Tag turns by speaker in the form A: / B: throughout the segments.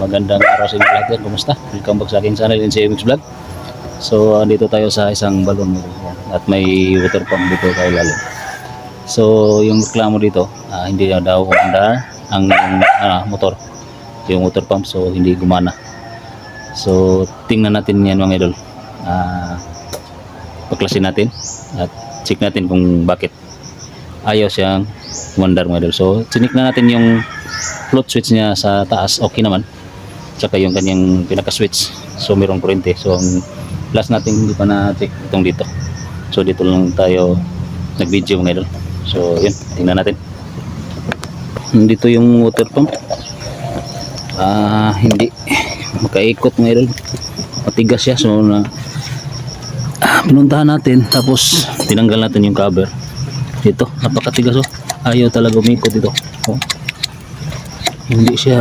A: magandang araw sa inyo lahat yan. Kumusta? Welcome back sa aking channel, NCMX Vlog. So, andito tayo sa isang balon at may water pump dito kay lalim. So, yung reklamo dito, ah, hindi na daw umandar ang ah, motor. Yung water pump, so hindi gumana. So, tingnan natin yan mga idol. Ah, paklasin natin at check natin kung bakit ayaw siyang mga idol. So, chinik na natin yung float switch niya sa taas, okay naman. Tsaka yung kanyang pinaka-switch. So, mayroong kurente. So, ang last natin hindi pa na-check itong dito. So, dito lang tayo nag-video mga idol. So, yun. Tingnan natin. Dito yung water pump. Ah, hindi makaikot mga idol. Matigas siya. So, na ah, pinuntahan natin. Tapos, tinanggal natin yung cover. Dito, napakatigas oh. Ayaw talaga umikot dito. Oh hindi siya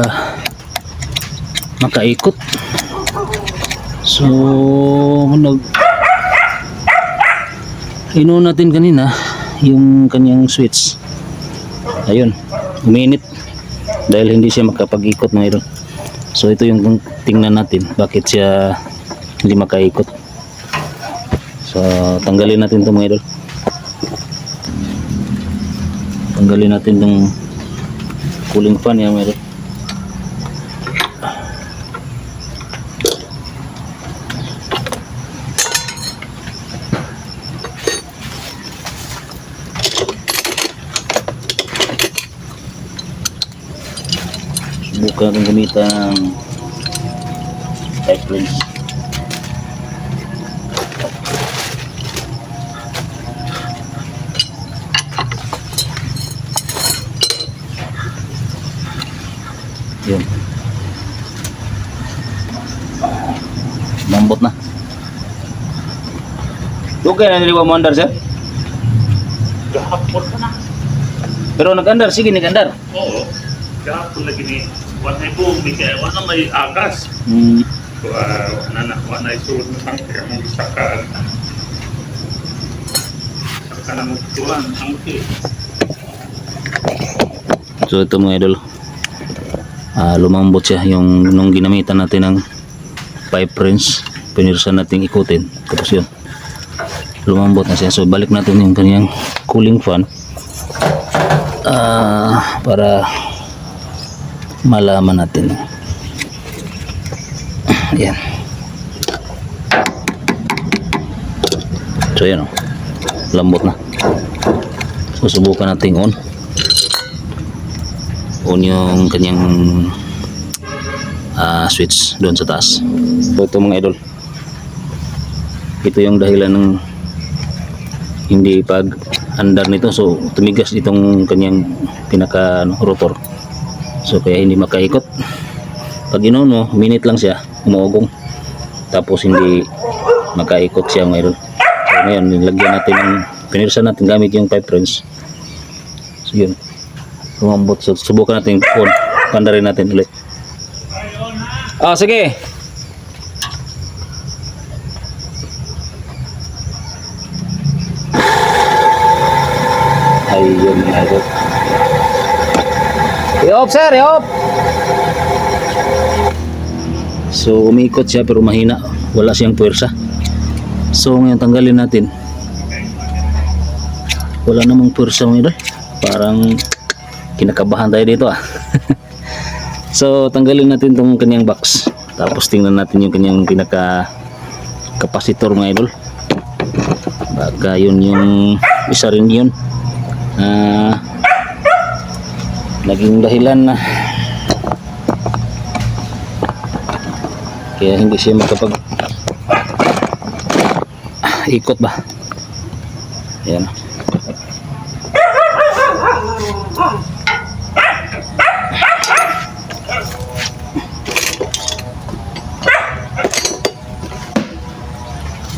A: makaikot. So nag ino natin kanina yung kanyang switch. Ayun uminit dahil hindi siya makapag-ikot mga so ito yung tingnan natin bakit siya hindi makaikot. So tanggalin natin ito mga tanggalin natin itong cooling fan yan subukan natin gamitan ng type lens Yun. Lambot na. Okay na niliwa mo andar, sir?
B: Gahapon na.
A: Pero nag-andar, sige nag-andar.
B: Oo. Gahapon lagi ni Wala na bumi kaya wala may agas.
A: Hmm.
B: Wow, wala na wala na isulod ng tangke ang isakan. Saka na magtulan ang tangke.
A: So ito mga idol. Ah, lumambot siya yung nung ginamitan natin ng pipe wrench. Pinirsan natin ikutin. Tapos yun. Lumambot na siya. So balik natin yung kanyang cooling fan. Ah, para malaman natin. Yan. So yan o. Lambot na. So subukan natin on on yung kanyang ah, switch doon sa taas so ito mga idol ito yung dahilan ng hindi pag andar nito so tumigas itong kanyang pinaka ano, rotor so kaya hindi makaikot pag inon mo minute lang siya umuugong tapos hindi makaikot siya idol so ngayon nilagyan natin ng pinirsa natin gamit yung pipe wrench so yun lumambot. So, subukan natin on. Panda rin natin ulit. Ah, sige. Ayun, ayun. I-off, sir. I-off. So, umikot siya pero mahina. Wala siyang puwersa. So, ngayon tanggalin natin. Wala namang puwersa mga idol. Parang kinakabahan tayo dito ah. so tanggalin natin tong kanyang box. Tapos tingnan natin yung kanyang pinaka kapasitor mga idol. Baka yun yung isa rin yun. Ah, naging dahilan na. Kaya hindi siya makapag ikot ba? Yan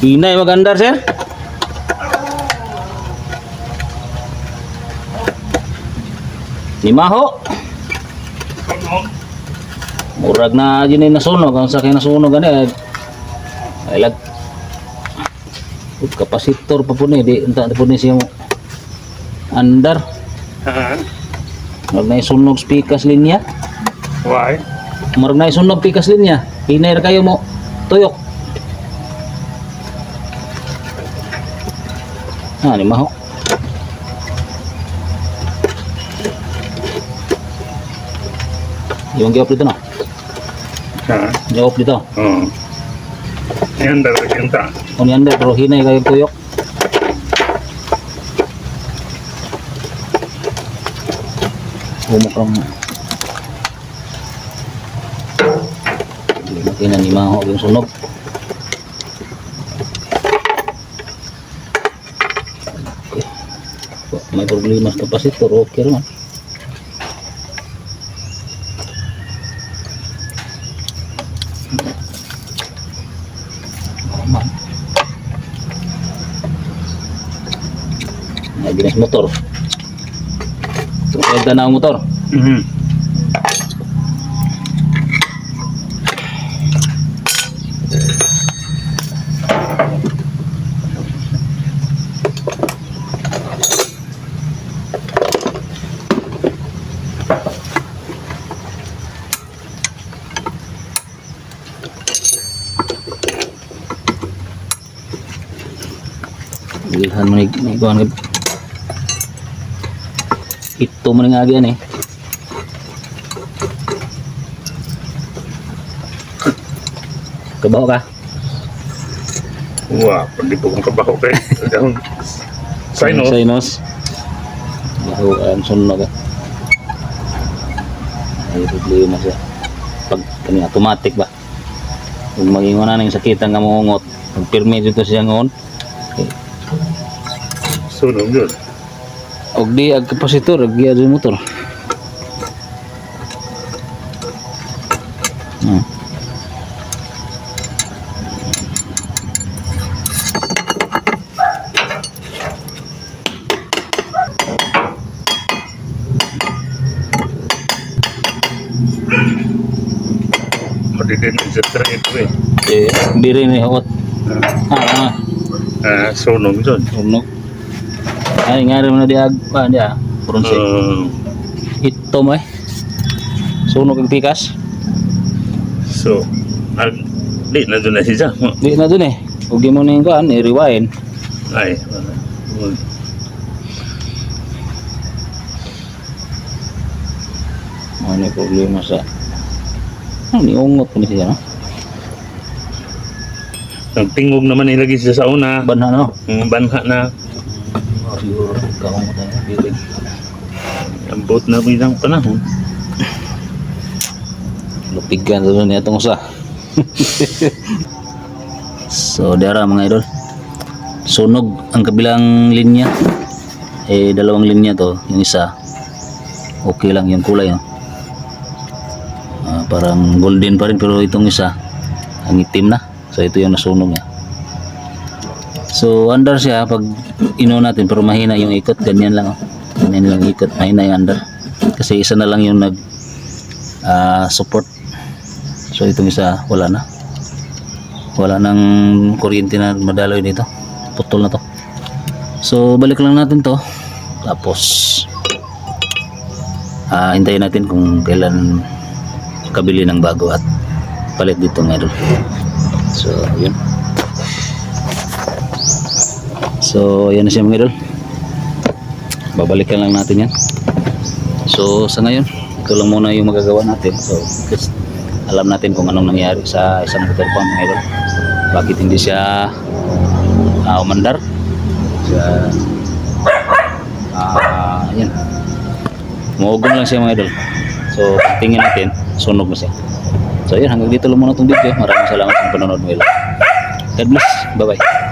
A: Hinay magandar sir. Lima ho. Murag na yun ay nasunog. Ang sakay nasunog gani. Ay lag. Kapasitor pa po ni. Di entah po ni siya mo. Andar. Wag na yung sunog speakers linya.
B: Why?
A: Marag na isunog pikas linya. Hinay ra kayo mo. Tuyok. Ah, ni maho. Yung gi-off dito na.
B: Ha?
A: Gi-off dito.
B: Oo. Yan dapat yung ta.
A: Kung yan pero hinay kayo tuyok. Humok lang. Hindi na ni maho yung sunog. Okay. May problema sa kapasitor, okay naman. Binas motor. Tungkol na ang motor.
B: Mhm.
A: Bilhan mo ni ni. Ito mo nga yan eh. Kabaho ka?
B: Wah, pandi po kong kabaho kay. Dahon. Sinus.
A: Sinus. Baho ka ang sunog ka. Ay problema siya. Pag kani automatic ba? Kung mag-ingon na ng sakitan nga mungot, pag pirmi dito siya ngon,
B: Sunog yun.
A: Og di ag kapasitor, ag giya motor. Hmm.
B: Sa train ko eh.
A: Eh, ni hot. Ah, ah.
B: Ah, sunog yun.
A: Sunog. Ay, nga rin na di ag, pa, di ah. Pronsi.
B: Uh,
A: Ito mo eh. Sunog ang pikas.
B: so, ag, di na doon na siya.
A: Di na dun eh. Huwag mo na yung kuhan, i-rewind.
B: Ay. Wala.
A: Ano yung problema sa... Ano, niungot po ni siya, no?
B: Ang tingog naman nilagay siya sa una.
A: Banha, no?
B: Ang banha na.
A: Oh, siguro, kaungot na yung bilig.
B: Ambot na bilang panahon.
A: Lupigan doon niya itong usa. so, dara mga idol. Sunog ang kabilang linya. Eh, dalawang linya to. Yung isa, okay lang yung kulay, no? Ah, parang golden pa rin, pero itong isa, ang itim na. So, ito yung nasunog niya. So, under siya, pag ino natin, pero mahina yung ikot, ganyan lang. Ganyan lang ikot, mahina yung under. Kasi isa na lang yung nag ah, support. So itong isa wala na. Wala nang kuryente na madaloy dito. Putol na to. So balik lang natin to. Tapos ah hintayin natin kung kailan kabili ng bago at palit dito idol. So yun. So yan na siya mga idol. Babalikan lang natin yan. So sa ngayon, ito lang muna yung magagawa natin. So just alam natin kung anong nangyari sa isang motor pump mga idol. Bakit hindi siya uh, umandar? Siya ah yan. Muugong lang siya mga idol. So tingin natin, sunog na siya. So yun, hanggang dito lang muna itong video. Maraming salamat sa panonood mo. God bless. Bye-bye.